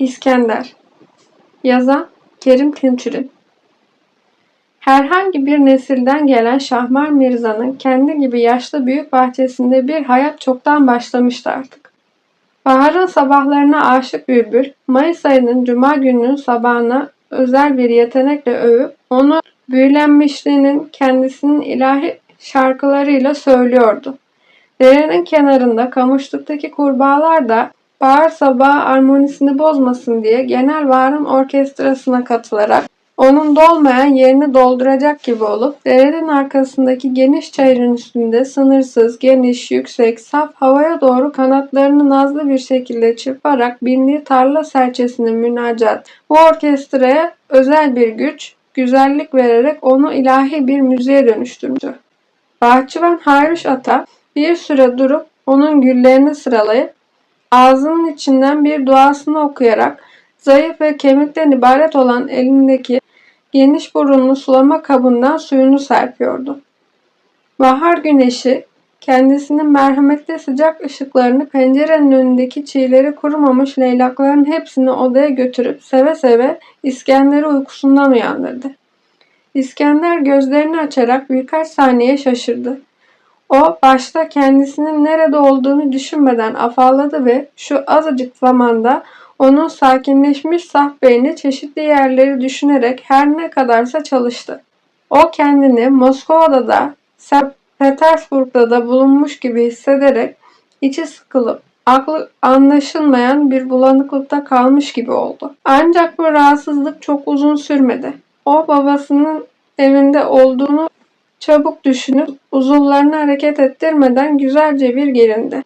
İskender Yazan Kerim Tintürün Herhangi bir nesilden gelen Şahmar Mirza'nın kendi gibi yaşlı büyük bahçesinde bir hayat çoktan başlamıştı artık. Baharın sabahlarına aşık bülbül, Mayıs ayının cuma gününün sabahına özel bir yetenekle övüp onu büyülenmişliğinin kendisinin ilahi şarkılarıyla söylüyordu. Derenin kenarında kamışlıktaki kurbağalar da bahar sabahı armonisini bozmasın diye genel varın orkestrasına katılarak onun dolmayan yerini dolduracak gibi olup derenin arkasındaki geniş çayırın üstünde sınırsız, geniş, yüksek, saf havaya doğru kanatlarını nazlı bir şekilde çırparak bindiği tarla serçesine münacat. Bu orkestraya özel bir güç, güzellik vererek onu ilahi bir müziğe dönüştürdü. Bahçıvan Hayruş Ata bir süre durup onun güllerini sıralayıp ağzının içinden bir duasını okuyarak zayıf ve kemikten ibaret olan elindeki geniş burunlu sulama kabından suyunu serpiyordu. Bahar güneşi kendisinin merhametli sıcak ışıklarını pencerenin önündeki çiğleri kurumamış leylakların hepsini odaya götürüp seve seve İskender'i uykusundan uyandırdı. İskender gözlerini açarak birkaç saniye şaşırdı. O başta kendisinin nerede olduğunu düşünmeden afalladı ve şu azıcık zamanda onun sakinleşmiş saf beyni çeşitli yerleri düşünerek her ne kadarsa çalıştı. O kendini Moskova'da da St. Petersburg'da da bulunmuş gibi hissederek içi sıkılıp aklı anlaşılmayan bir bulanıklıkta kalmış gibi oldu. Ancak bu rahatsızlık çok uzun sürmedi. O babasının evinde olduğunu çabuk düşünüp uzuvlarını hareket ettirmeden güzelce bir gerindi.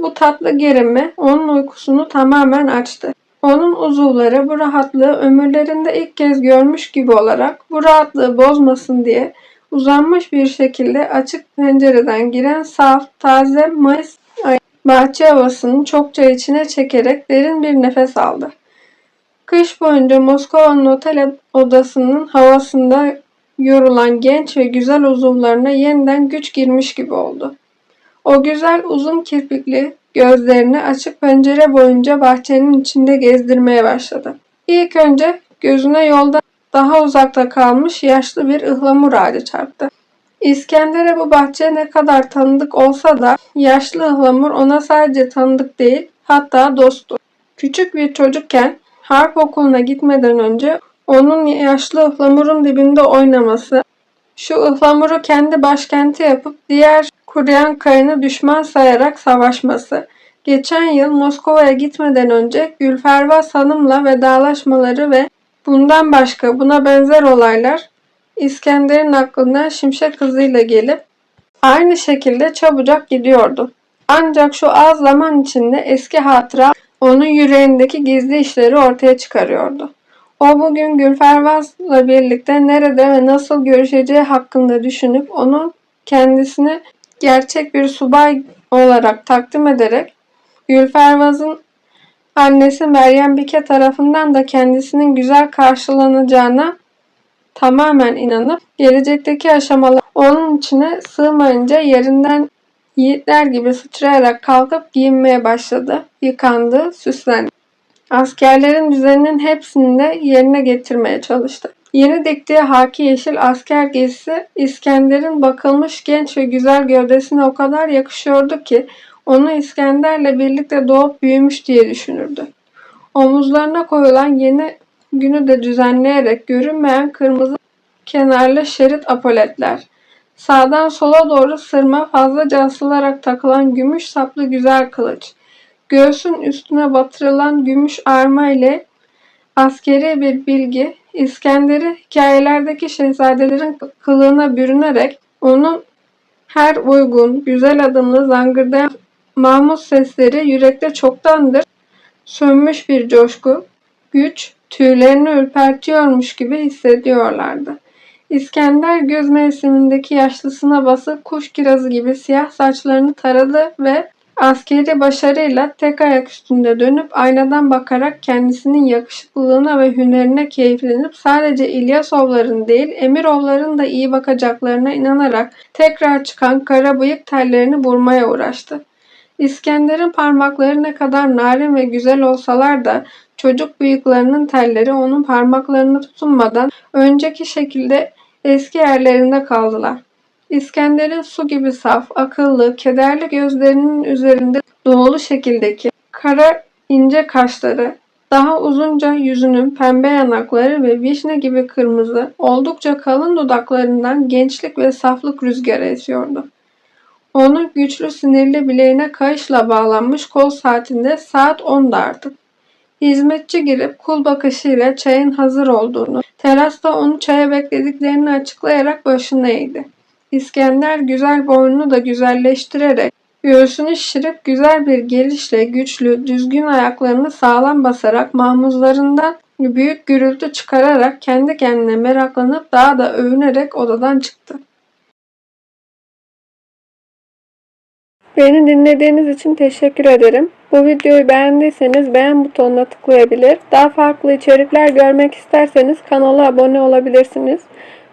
Bu tatlı gerilme onun uykusunu tamamen açtı. Onun uzuvları bu rahatlığı ömürlerinde ilk kez görmüş gibi olarak bu rahatlığı bozmasın diye uzanmış bir şekilde açık pencereden giren saf, taze Mayıs ayı bahçe havasını çokça içine çekerek derin bir nefes aldı. Kış boyunca Moskova'nın otel odasının havasında yorulan genç ve güzel uzuvlarına yeniden güç girmiş gibi oldu. O güzel uzun kirpikli gözlerini açık pencere boyunca bahçenin içinde gezdirmeye başladı. İlk önce gözüne yolda daha uzakta kalmış yaşlı bir ıhlamur ağacı çarptı. İskender'e bu bahçe ne kadar tanıdık olsa da yaşlı ıhlamur ona sadece tanıdık değil hatta dosttu. Küçük bir çocukken harp okuluna gitmeden önce onun yaşlı ıhlamurun dibinde oynaması, şu ıhlamuru kendi başkenti yapıp diğer kuruyan kayını düşman sayarak savaşması, geçen yıl Moskova'ya gitmeden önce Gülfervaz Hanım'la vedalaşmaları ve bundan başka buna benzer olaylar İskender'in aklına şimşek hızıyla gelip aynı şekilde çabucak gidiyordu. Ancak şu az zaman içinde eski hatıra onun yüreğindeki gizli işleri ortaya çıkarıyordu. O bugün Gülfervaz'la birlikte nerede ve nasıl görüşeceği hakkında düşünüp onun kendisini gerçek bir subay olarak takdim ederek Gülfervaz'ın annesi Meryem Bike tarafından da kendisinin güzel karşılanacağına tamamen inanıp gelecekteki aşamalar onun içine sığmayınca yerinden yiğitler gibi sıçrayarak kalkıp giyinmeye başladı, yıkandı, süslendi. Askerlerin düzeninin hepsini de yerine getirmeye çalıştı. Yeni diktiği haki yeşil asker giysisi İskender'in bakılmış genç ve güzel gövdesine o kadar yakışıyordu ki onu İskender'le birlikte doğup büyümüş diye düşünürdü. Omuzlarına koyulan yeni günü de düzenleyerek görünmeyen kırmızı kenarlı şerit apoletler, sağdan sola doğru sırma fazlaca asılarak takılan gümüş saplı güzel kılıç, göğsün üstüne batırılan gümüş arma ile askeri bir bilgi, İskender'i hikayelerdeki şehzadelerin kılığına bürünerek onun her uygun, güzel adımlı zangırdayan mahmut sesleri yürekte çoktandır sönmüş bir coşku, güç, tüylerini ürpertiyormuş gibi hissediyorlardı. İskender göz mevsimindeki yaşlısına basıp kuş kirazı gibi siyah saçlarını taradı ve askeri başarıyla tek ayak üstünde dönüp aynadan bakarak kendisinin yakışıklılığına ve hünerine keyiflenip sadece İlyasovların değil Emirovların da iyi bakacaklarına inanarak tekrar çıkan kara bıyık tellerini vurmaya uğraştı. İskender'in parmakları ne kadar narin ve güzel olsalar da çocuk bıyıklarının telleri onun parmaklarına tutunmadan önceki şekilde eski yerlerinde kaldılar. İskender'in su gibi saf, akıllı, kederli gözlerinin üzerinde doğulu şekildeki kara ince kaşları, daha uzunca yüzünün pembe yanakları ve vişne gibi kırmızı, oldukça kalın dudaklarından gençlik ve saflık rüzgarı esiyordu. Onun güçlü sinirli bileğine kayışla bağlanmış kol saatinde saat 10'da artık. Hizmetçi girip kul bakışıyla çayın hazır olduğunu, terasta onu çaya beklediklerini açıklayarak başını eğdi. İskender güzel boynunu da güzelleştirerek göğsünü şişirip güzel bir gelişle güçlü, düzgün ayaklarını sağlam basarak mahmuzlarından büyük gürültü çıkararak kendi kendine meraklanıp daha da övünerek odadan çıktı. Beni dinlediğiniz için teşekkür ederim. Bu videoyu beğendiyseniz beğen butonuna tıklayabilir. Daha farklı içerikler görmek isterseniz kanala abone olabilirsiniz.